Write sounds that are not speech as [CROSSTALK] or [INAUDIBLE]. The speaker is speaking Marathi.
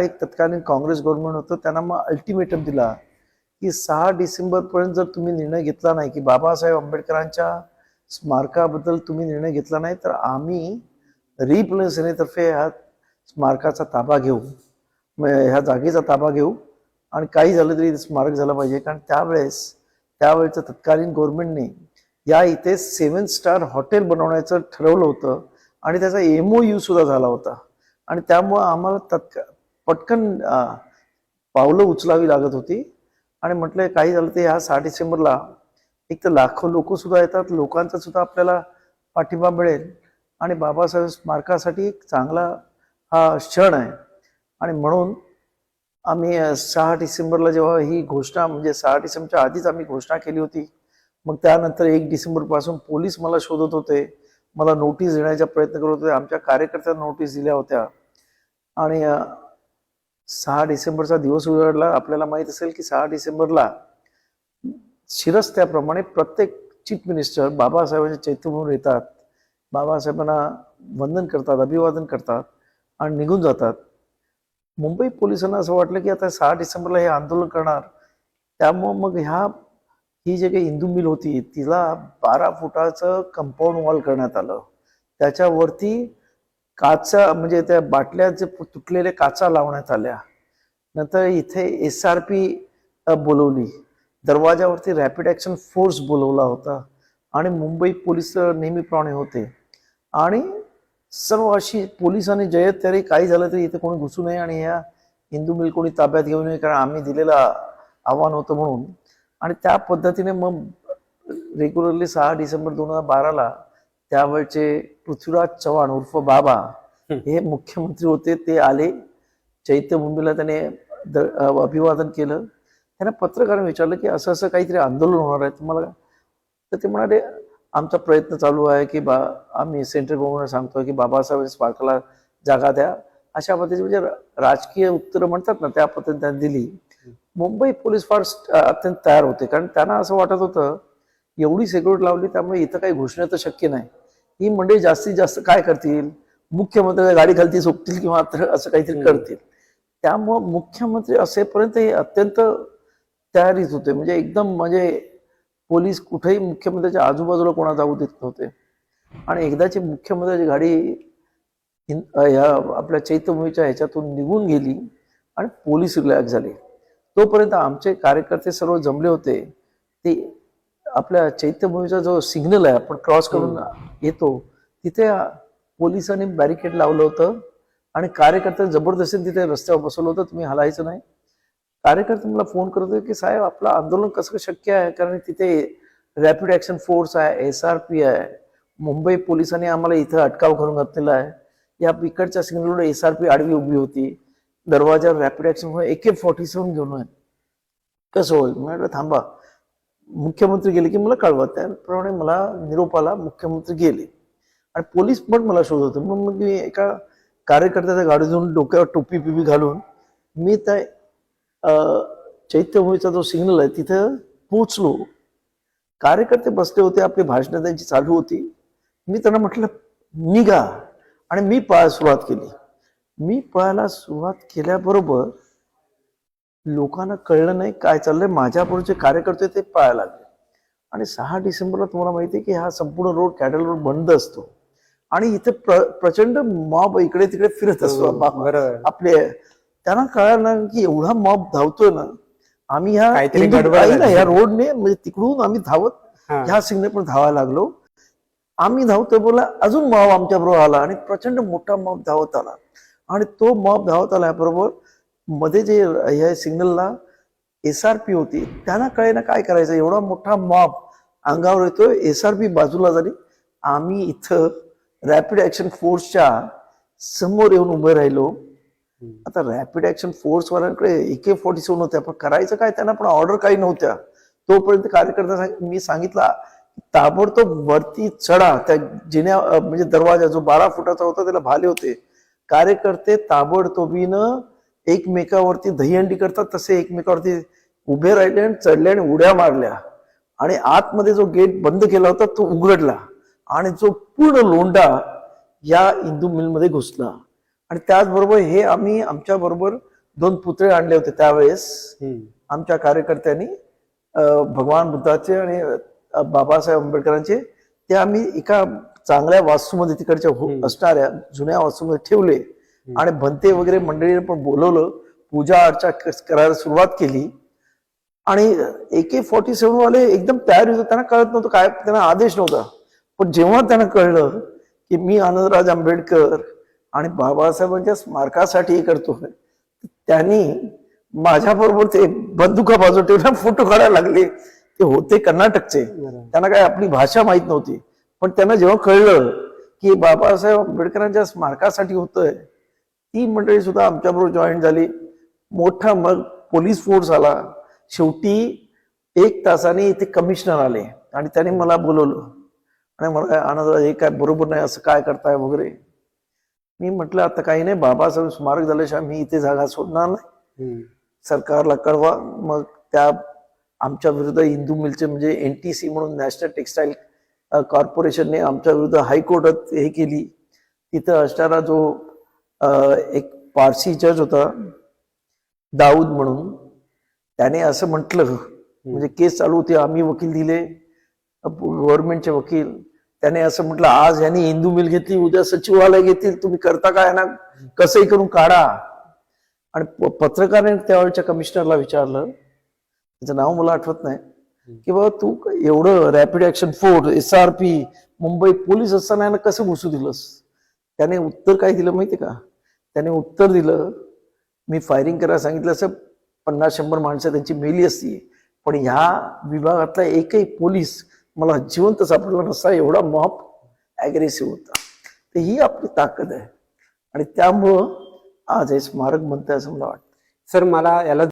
एक तत्कालीन काँग्रेस गव्हर्नमेंट होतं त्यांना मग अल्टिमेटम दिला की सहा डिसेंबरपर्यंत जर तुम्ही निर्णय घेतला नाही की बाबासाहेब आंबेडकरांच्या स्मारकाबद्दल तुम्ही निर्णय घेतला नाही तर आम्ही रिप्लेन सेनेतर्फे ह्या स्मारकाचा ताबा घेऊ. ह्या जागेचा ताबा घेऊ. आणि काही झालं तरी स्मारक झालं पाहिजे कारण त्यावेळेस त्यावेळेच्या तत्कालीन गव्हर्नमेंटने या इथे सेवन स्टार हॉटेल बनवण्याचं ठरवलं होतं आणि त्याचा एमओ यू सुद्धा झाला होता. आणि त्यामुळं आम्हाला तत्का पटकन पावलं उचलावी लागत होती. आणि म्हटलं काही झालं ते ह्या सहा डिसेंबरला एक तर लाखो लोक सुद्धा येतात. लोकांचा सुद्धा आपल्याला पाठिंबा मिळेल. आणि बाबासाहेब स्मारकासाठी एक चांगला हा क्षण आहे. आणि म्हणून आम्ही सहा डिसेंबरला जेव्हा ही घोषणा म्हणजे सहा डिसेंबरच्या आधीच आम्ही घोषणा केली होती. मग त्यानंतर एक डिसेंबरपासून पोलीस मला शोधत होते. मला नोटीस देण्याचा प्रयत्न करत होते. आमच्या कार्यकर्त्यांना नोटीस दिल्या होत्या. आणि सहा डिसेंबरचा दिवस उजाडला. आपल्याला माहीत असेल की सहा डिसेंबरला शिरस्त्याप्रमाणे प्रत्येक चीफ मिनिस्टर बाबासाहेबांच्या चैत्यभूमीवर येतात. बाबासाहेबांना वंदन करतात अभिवादन करतात आणि निघून जातात. मुंबई पोलिसांना असं वाटलं की आता सहा डिसेंबरला हे आंदोलन करणार. त्यामुळं मग ह्या ही जे काही हिंदू मिल होती तिला बारा फुटाचं कंपाऊंड वॉल करण्यात आलं. त्याच्यावरती काचा म्हणजे त्या बाटल्या जे तुटलेले काचा लावण्यात आल्या. नंतर इथे एस आर पी बोलवली. दरवाजावरती रॅपिड ॲक्शन फोर्स बोलवला होता आणि मुंबई पोलीस नेहमीप्रमाणे होते. आणि सर्व अशी पोलिसांनी जयत तरी काही झालं तरी इथे कोणी घुसू नये आणि ह्या हिंदू मिल कोणी ताब्यात घेऊ नये कारण आम्ही दिलेलं आव्हान होतं म्हणून. आणि त्या पद्धतीने मग रेग्युलरली सहा डिसेंबर दोन हजार बाराला त्यावेळचे पृथ्वीराज चव्हाण उर्फ बाबा हे. मुख्यमंत्री होते ते आले. चैत्यभूमीला त्याने अभिवादन केलं. त्यांना पत्रकारांनी विचारलं की असं असं काहीतरी आंदोलन होणार आहे. तुम्हाला तर ते म्हणाले आमचा प्रयत्न चालू आहे की बा आम्ही सेंट्रल गव्हर्नमेंट सांगतोय की बाबासाहेब स्मारकाला जागा द्या. अशा पद्धतीची म्हणजे राजकीय उत्तरं म्हणतात ना त्या पद्धतीने त्यांनी दिली. मुंबई पोलीस फार अत्यंत तयार होते. कारण त्यांना असं वाटत होतं एवढी सिक्युरिटी लावली त्यामुळे इथं काही घोषणा तर शक्य नाही. ही मंडळी जास्तीत जास्त काय करतील? मुख्यमंत्री गाडी खालती सोपतील किंवा असं काहीतरी करतील. त्यामुळं मुख्यमंत्री असेपर्यंत हे अत्यंत तयारीत होते. म्हणजे एकदम म्हणजे पोलीस कुठेही मुख्यमंत्र्याच्या आजूबाजूला कोणा जाऊ देत नव्हते. आणि एकदाची मुख्यमंत्र्याची गाडी ह्या आपल्या चैत्यभूमीच्या ह्याच्यातून निघून गेली आणि पोलीस रिलॅक्स झाले. तोपर्यंत आमचे कार्यकर्ते सर्व जमले होते. ते आपल्या चैत्यभूमीचा जो सिग्नल आहे आपण क्रॉस करून येतो तिथे पोलिसांनी बॅरिकेड लावलं होतं आणि कार्यकर्ते जबरदस्तीने तिथे रस्त्यावर बसवलं होतं. तुम्ही हलायचं नाही. कार्यकर्ते मला फोन करत होते की साहेब आपलं आंदोलन कसं शक्य आहे? कारण तिथे रॅपिड ऍक्शन फोर्स आहे एस आर पी आहे. मुंबई पोलिसांनी आम्हाला इथं अटकाव करून घातलेला आहे. या इकडच्या सिग्नलवर एस आर पी आडवी उभी होती. दरवाजावर rapid action A K forty seven घेऊन आहे कसं होईल? म्हटलं थांबा. मुख्यमंत्री गेले की मला कळवा त्याप्रमाणे मला निरोपाला मुख्यमंत्री गेले. आणि पोलीस पण मला शोधत होते. मग मग मी एका कार्यकर्त्याच्या गाडीतून डोक्यावर टोपी पिपी घालून मी त्या चैत्यभूमीचा जो सिग्नल आहे तिथं पोचलो कार्यकर्ते बसले होते आपली भाषणं त्यांची चालू होती. मी त्यांना म्हटलं निघा. आणि मी पळायला सुरुवात केली. मी पळायला सुरुवात केल्याबरोबर लोकांना कळलं नाही काय चाललंय. माझ्याबरोबरचे कार्यकर्ते ते पळायला लागले. आणि सहा डिसेंबरला तुम्हाला माहिती आहे की हा संपूर्ण रोड कॅडल रोड बंद असतो. आणि इथे प्र, प्रचंड मॉब इकडे तिकडे फिरत असतो. बा- बरोबर. आपले त्यांना कळलं ना की एवढा मॉब धावतोय ना. आम्ही ह्या. ह्या रोडने म्हणजे तिकडून आम्ही धावत हा. ह्या सिग्नल पण धावायला लागलो. आम्ही धावतोय बोला अजून मॉब आमच्या बरोबर आला. आणि प्रचंड मोठा मॉब धावत आला. आणि तो मॉब धावत आल्याबरोबर मध्ये जे ह्या सिग्नलला एस आर पी होती त्यांना कळे ना काय करायचं? एवढा मोठा मॉब अंगावर येतोय एस आर पी बाजूला झाली आम्ही इथं रॅपिड ऍक्शन फोर्सच्या समोर येऊन उभे राहिलो. आता रॅपिड ऍक्शन फोर्स वाल्यांकडे एके फॉर्टी सेवन होत्या पण करायचं काय? त्यांना पण ऑर्डर काही नव्हत्या. तोपर्यंत कार्यकर्ता मी सांगितला ताबडतोब वरती चढा. त्या जिन्या म्हणजे दरवाजा जो बारा फुटाचा होता त्याला भाले होते. कार्यकर्ते ताबडतोबीनं एकमेकावरती दहीहंडी करतात तसे एकमेकावरती उभे राहिले आणि चढले आणि उड्या मारल्या. आणि आतमध्ये जो गेट बंद केला होता तो उघडला. आणि जो पूर्ण लोंडा या इंदू मिलमध्ये घुसला. आणि त्याचबरोबर हे आम्ही आमच्या बरोबर दोन पुतळे आणले होते त्यावेळेस. आमच्या कार्यकर्त्यांनी भगवान बुद्धाचे आणि बाबासाहेब आंबेडकरांचे ते आम्ही एका चांगल्या वास्तूमध्ये तिकडच्या हो-. असणाऱ्या जुन्या वास्तूमध्ये ठेवले. आणि भंते वगैरे मंडळीने पण बोलवलं. पूजा अर्चा करायला सुरुवात केली. आणि ए के फॉर्टी सेव्हन वाले एकदम तयार होते. त्यांना कळत नव्हतं. काय त्यांना आदेश नव्हता. पण जेव्हा त्यांना कळलं की मी आनंदराज आंबेडकर आणि बाबासाहेबांच्या स्मारकासाठी हे करतोय त्यांनी माझ्याबरोबर ते बंदुका बाजू ठेवून [LAUGHS] फोटो काढायला लागले. ते होते कर्नाटकचे. त्यांना काय आपली भाषा माहीत नव्हती. पण त्यांना जेव्हा कळलं की बाबासाहेब आंबेडकरांच्या स्मारकासाठी होतंय ती मंडळी सुद्धा आमच्याबरोबर जॉईन झाली. मोठा मग पोलीस फोर्स आला. शेवटी एक तासाने इथे कमिशनर आले आणि त्यांनी मला बोलवलं. आणि मला आनंद हे काय बरोबर नाही असं काय करताय वगैरे? मी म्हटलं आता काही नाही बाबासाहेब स्मारक झाल्याशिवाय मी इथे जागा सोडणार नाही. सरकारला कळवा. मग त्या आमच्या विरुद्ध हिंदू मिलचे म्हणजे एन टी सी म्हणून नॅशनल टेक्स्टाईल कॉर्पोरेशनने आमच्या विरुद्ध हायकोर्टात हे केली. तिथं असणारा जो एक पारसी जज होता दाऊद म्हणून. त्याने असं म्हटलं म्हणजे केस चालू होती आम्ही वकील दिले गव्हर्नमेंटचे वकील. त्याने असं म्हटलं आज यांनी हिंदू मिल घेतली उद्या सचिवालय घेतील तुम्ही करता काय ना? कसंही करून काढा. आणि प- पत्रकाराने त्यावेळच्या कमिशनरला विचारलं त्याचं नाव मला आठवत नाही की बाबा तू एवढं rapid action force S R P Mumbai police असताना यांना कसं घुसू दिलंस? त्याने उत्तर काय दिलं माहिती का? त्याने उत्तर दिलं मी फायरिंग करायला सांगितलं असं पन्नास शंभर माणसं त्यांची मेली असती पण ह्या विभागातला एकही पोलीस मला जिवंत सापडला नसता एवढा मॉप ॲग्रेसिव्ह होता. तर ही आपली ताकद आहे. आणि त्यामुळं आज हे स्मारक बनतंय असं मला वाटतं. सर मला याला